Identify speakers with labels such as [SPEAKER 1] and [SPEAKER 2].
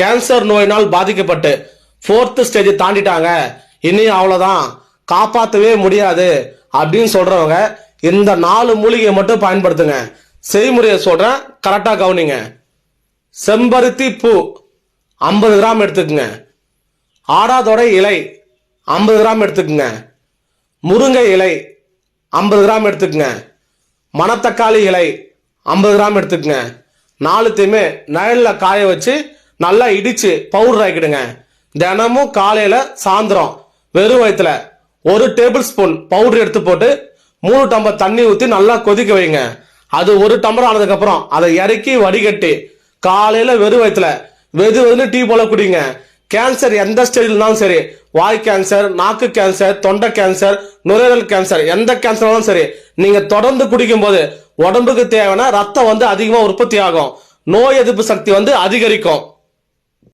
[SPEAKER 1] Cancer நோயினால் பாதிக்கப்பட்டு fourth stage தாண்டிட்டாங்க. இனி அவ்வளோதான் காப்பாற்றவே முடியாது. அப்படின்னு சொல்கிறவங்க இந்த நாலு மூலிகையை மட்டும் பயன்படுத்துங்க. செய்முறையை சொல்கிறேன் கரெக்டாக கவனிங்க. செம்பருத்தி பூ ஐம்பது கிராம் எடுத்துக்குங்க. ஆடாதொடை இலை ஐம்பது கிராம் எடுத்துக்குங்க. முருங்கை இலை ஐம்பது கிராம் எடுத்துக்குங்க. மணத்தக்காளி இலை ஐம்பது கிராம் எடுத்துக்குங்க. நாலுத்தையுமே நிழலில் காய வச்சு நல்லா இடிச்சு பவுடர் ஆக்கிடுங்க. தினமும் காலையில் சாயந்தரம் வெறும் வயத்துல ஒரு டேபிள் ஸ்பூன் பவுடர் எடுத்து போட்டு மூணு டம்பர் தண்ணி ஊற்றி நல்லா கொதிக்க வைங்க. அது ஒரு டம்பர் ஆனதுக்கப்புறம் அதை இறக்கி வடிகட்டி காலையில் வெறும் வயிற்றுல வெது வெதுன்னு டீ போல குடிங்க. கேன்சர் எந்த ஸ்டேஜில் இருந்தாலும் சரி வாய் கேன்சர் நாக்கு கேன்சர் தொண்டை கேன்சர் நுரையீரல் கேன்சர் எந்த கேன்சர்னாலும் சரி நீங்க தொடர்ந்து குடிக்கும் போது உடம்புக்கு தேவையான ரத்தம் வந்து அதிகமாக உற்பத்தி ஆகும். நோய் எதிர்ப்பு சக்தி வந்து அதிகரிக்கும்.